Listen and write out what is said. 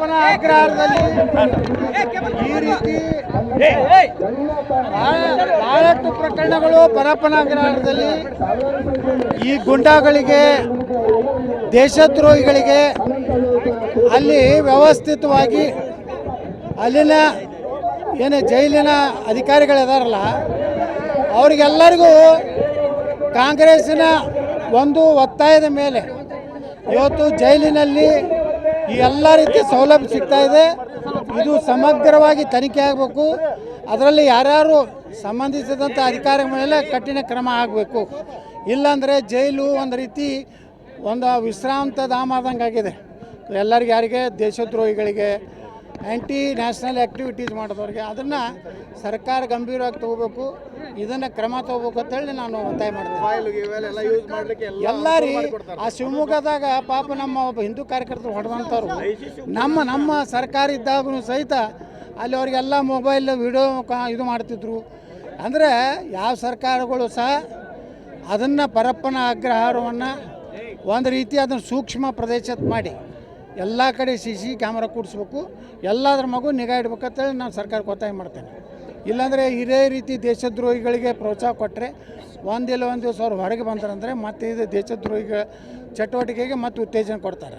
ಅಗ್ರಹಾರದಲ್ಲಿ ಈ ರೀತಿ ಬಹಳ- ಬಹಳಷ್ಟು ಪ್ರಕರಣಗಳು ಪರಪ್ಪನ ಅಗ್ರಹಾರದಲ್ಲಿ ಈ ಗುಂಡಾಗಳಿಗೆ ದೇಶದ್ರೋಹಿಗಳಿಗೆ ಅಲ್ಲಿ ವ್ಯವಸ್ಥಿತವಾಗಿ ಅಲ್ಲಿನ ಏನು ಜೈಲಿನ ಅಧಿಕಾರಿಗಳಿದಾರಲ್ಲ ಅವರಿಗೆಲ್ಲರಿಗೂ ಕಾಂಗ್ರೆಸ್ಸಿನ ಒಂದು ಒತ್ತಾಯದ ಮೇಲೆ ಇವತ್ತು ಜೈಲಿನಲ್ಲಿ ಈ ಎಲ್ಲ ರೀತಿಯ ಸೌಲಭ್ಯ ಸಿಗ್ತಾ ಇದೆ. ಇದು ಸಮಗ್ರವಾಗಿ ತನಿಖೆ ಆಗಬೇಕು. ಅದರಲ್ಲಿ ಯಾರ್ಯಾರು ಸಂಬಂಧಿಸಿದಂಥ ಅಧಿಕಾರಿ ಮೇಲೆ ಕಠಿಣ ಕ್ರಮ ಆಗಬೇಕು. ಇಲ್ಲಾಂದರೆ ಜೈಲು ಒಂದು ರೀತಿ ಒಂದು ವಿಶ್ರಾಂತ ಧಾಮ ಆದಂಗೆ ಆಗಿದೆ ಎಲ್ಲರಿಗೆ ಯಾರಿಗೆ ದೇಶದ್ರೋಹಿಗಳಿಗೆ ಆ್ಯಂಟಿ ನ್ಯಾಷನಲ್ ಆ್ಯಕ್ಟಿವಿಟೀಸ್ ಮಾಡಿದವ್ರಿಗೆ. ಅದನ್ನು ಸರ್ಕಾರ ಗಂಭೀರವಾಗಿ ತಗೋಬೇಕು. ಇದನ್ನು ಕ್ರಮ ತಗೋಬೇಕು ಅಂತೇಳಿ ನಾನು ಒತ್ತಾಯ ಮಾಡ್ತೀನಿ. ಎಲ್ಲ ರೀ ಆ ಶಿವಮೊಗ್ಗದಾಗ ಪಾಪ ನಮ್ಮ ಒಬ್ಬ ಹಿಂದೂ ಕಾರ್ಯಕರ್ತರು ಹೊಡೆದಂಥವ್ರು. ನಮ್ಮ ನಮ್ಮ ಸರ್ಕಾರ ಇದ್ದಾಗೂ ಸಹಿತ ಅಲ್ಲಿ ಅವರಿಗೆಲ್ಲ ಮೊಬೈಲ್ ವಿಡಿಯೋ ಇದು ಮಾಡ್ತಿದ್ರು. ಅಂದರೆ ಯಾವ ಸರ್ಕಾರಗಳು ಸಹ ಅದನ್ನು ಪರಪ್ಪನ ಅಗ್ರಹಾರವನ್ನು ಒಂದು ರೀತಿ ಅದನ್ನು ಸೂಕ್ಷ್ಮ ಪ್ರದೇಶದ ಮಾಡಿ ಎಲ್ಲ ಕಡೆ ಸಿ ಸಿ ಕ್ಯಾಮ್ರಾ ಕೂಡಿಸ್ಬೇಕು, ಎಲ್ಲದ್ರ ಮಗು ನಿಗಾ ಇಡ್ಬೇಕಂತೇಳಿ ನಾನು ಸರ್ಕಾರಕ್ಕೆ ಒತ್ತಾಯ ಮಾಡ್ತೇನೆ. ಇಲ್ಲಾಂದರೆ ಇದೇ ರೀತಿ ದೇಶದ್ರೋಹಿಗಳಿಗೆ ಪ್ರೋತ್ಸಾಹ ಕೊಟ್ಟರೆ ಒಂದಿಲ್ಲ ಒಂದು ದಿವಸ ಅವ್ರು ಹೊರಗೆ ಬಂದ್ರಂದರೆ ಮತ್ತೆ ಇದು ದೇಶದ್ರೋಹಿಗಳ ಚಟುವಟಿಕೆಗೆ ಮತ್ತೆ ಉತ್ತೇಜನ ಕೊಡ್ತಾರೆ.